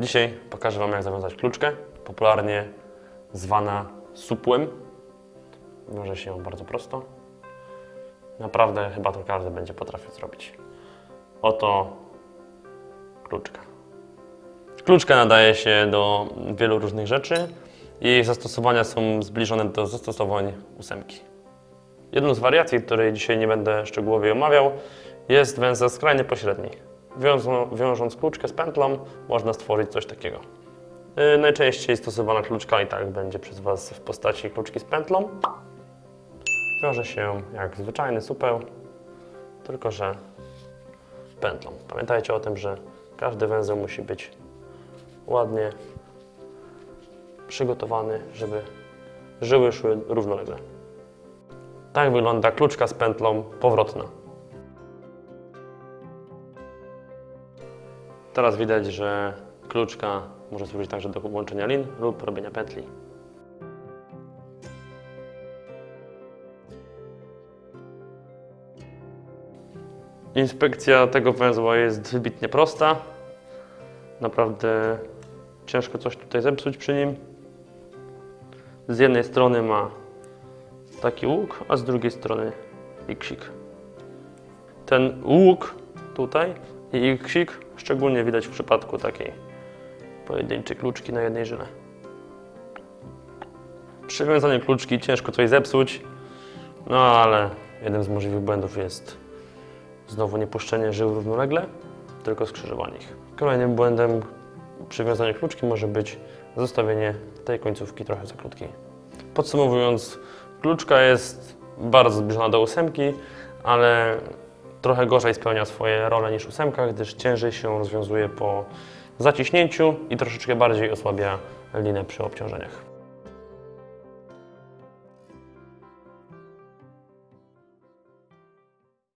Dzisiaj pokażę Wam, jak zawiązać kluczkę, popularnie zwana supłem. Wiąże się ją bardzo prosto. Naprawdę chyba to każdy będzie potrafił zrobić. Oto kluczka. Kluczka nadaje się do wielu różnych rzeczy. Jej zastosowania są zbliżone do zastosowań ósemki. Jedną z wariacji, której dzisiaj nie będę szczegółowo omawiał, jest węzeł skrajnie pośredni. Wiążą, wiążąc kluczkę z pętlą, można stworzyć coś takiego. Yy, najczęściej stosowana kluczka i tak będzie przez Was w postaci kluczki z pętlą. Wiąże się jak zwyczajny supeł, tylko że pętlą. Pamiętajcie o tym, że każdy węzeł musi być ładnie przygotowany, żeby żyły szły równolegle. Tak wygląda kluczka z pętlą powrotna. Teraz widać, że kluczka może służyć także do łączenia lin lub robienia pętli. Inspekcja tego węzła jest wybitnie prosta. Naprawdę ciężko coś tutaj zepsuć przy nim. Z jednej strony ma taki łuk, a z drugiej strony iksik. Ten łuk tutaj i iksik szczególnie widać w przypadku takiej pojedynczej kluczki na jednej żyle. Przy wiązaniu kluczki ciężko coś zepsuć, no ale jeden z możliwych błędów jest znowu niepuszczenie żył równolegle, tylko skrzyżowanie ich. Kolejnym błędem przy wiązaniu kluczki może być zostawienie tej końcówki trochę za krótkiej. Podsumowując, kluczka jest bardzo zbliżona do ósemki, ale trochę gorzej spełnia swoje role niż ósemka, gdyż ciężej się rozwiązuje po zaciśnięciu i troszeczkę bardziej osłabia linę przy obciążeniach.